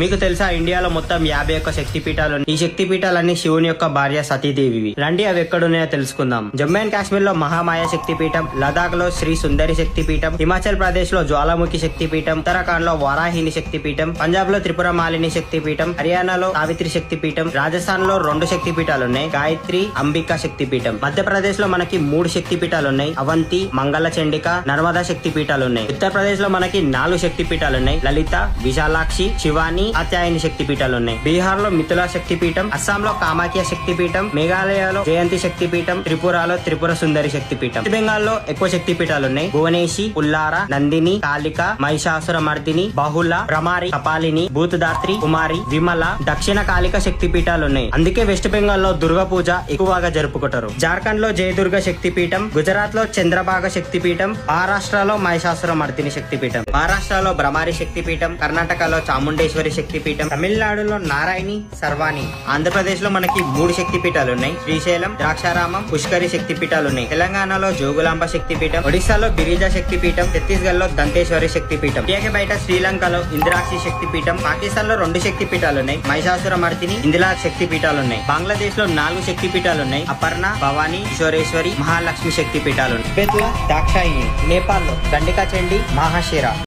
మీకు తెలుసా ఇండియాలో మొత్తం యాభై ఒక్క శక్తి పీఠాలు ఉన్నాయి. ఈ శక్తి పీఠాలన్నీ శివుని యొక్క భార్య సతీదేవి రండి అవి ఎక్కడున్నాయో తెలుసుకుందాం. జమ్మూ అండ్ కాశ్మీర్లో మహామాయ శక్తి పీఠం లదాఖ్లో శ్రీ సుందరి శక్తి పీఠం హిమాచల్ ప్రదేశ్లో జ్వాలాముఖి శక్తి పీఠం ఉత్తరాఖండ్లో వారాహిని శక్తి పీఠం పంజాబ్లో త్రిపుర మాలిని శక్తి పీఠం హర్యానాలో సావిత్రి శక్తి పీఠం రాజస్థాన్లో రెండు శక్తి పీఠాలు ఉన్నాయి గాయత్రి అంబికా శక్తి పీఠం మధ్యప్రదేశ్లో మనకి మూడు శక్తి పీఠాలు ఉన్నాయి అవంతి మంగళ చండిక నర్మదా శక్తి పీఠాలు ఉన్నాయి ఉత్తరప్రదేశ్లో మనకి నాలుగు శక్తి పీఠాలు ఉన్నాయి లలిత విశాలాక్షి శివాని కాత్యాయని శక్తి పీఠాలు ఉన్నాయి బీహార్లో మిథులా శక్తి పీఠం అస్సాం లో కామాఖ్య శక్తి పీఠం మేఘాలయలో జయంతి శక్తి పీఠం త్రిపురలో త్రిపుర సుందరి శక్తి పీఠం వెస్ట్ బెంగాల్లో ఎక్కువ శక్తి పీఠాలు ఉన్నాయి భువనేశి ఉల్లార నందిని కాళిక మహిషాసుర మర్దిని బహుళ భ్రమారి కపాలిని భూతదాత్రి కుమారి విమల దక్షిణ కాళిక శక్తి పీఠాలు ఉన్నాయి అందుకే వెస్ట్ బెంగాల్లో దుర్గా పూజ ఎక్కువగా జరుపుకుంటారు. జార్ఖండ్లో జయదుర్గ శక్తి పీఠం గుజరాత్లో చంద్రభాగ శక్తి పీఠం మహారాష్ట్రలో మహిషాసుర మర్దిని శక్తి పీఠం మహారాష్ట్రలో భ్రమారి శక్తి పీఠం కర్ణాటకలో చాముండేశ్వరి శక్తిపీఠం. తమిళనాడులో నారాయణి సర్వాణి. ఆంధ్రప్రదేశ్లో మనకి మూడు శక్తి పీఠాలు ఉన్నాయి శ్రీశైలం ద్రాక్షారామం పుష్కరి శక్తి పీఠాలు ఉన్నాయి తెలంగాణలో జోగులాంబ శక్తి పీఠం ఒడిశాలో బిరిజా శక్తి పీఠం ఛత్తీస్గఢ్లో దంతేశ్వరి శక్తి పీఠం బయట శ్రీలంకలో ఇందిరాక్షి శక్తి పీఠం పాకిస్తాన్లో రెండు శక్తి పీఠాలు ఉన్నాయి మహిషాసుర మర్తిని ఇందిలా శక్తి పీఠాలు ఉన్నాయి బంగ్లాదేశ్లో నాలుగు శక్తి పీఠాలు ఉన్నాయి అపర్ణ భవానీ ఈశ్వరేశ్వరి మహాలక్ష్మి శక్తి పీఠాలు ఉన్నాయి దాక్షాయిని నేపాల్లో దండికా చండి మహాశిరా.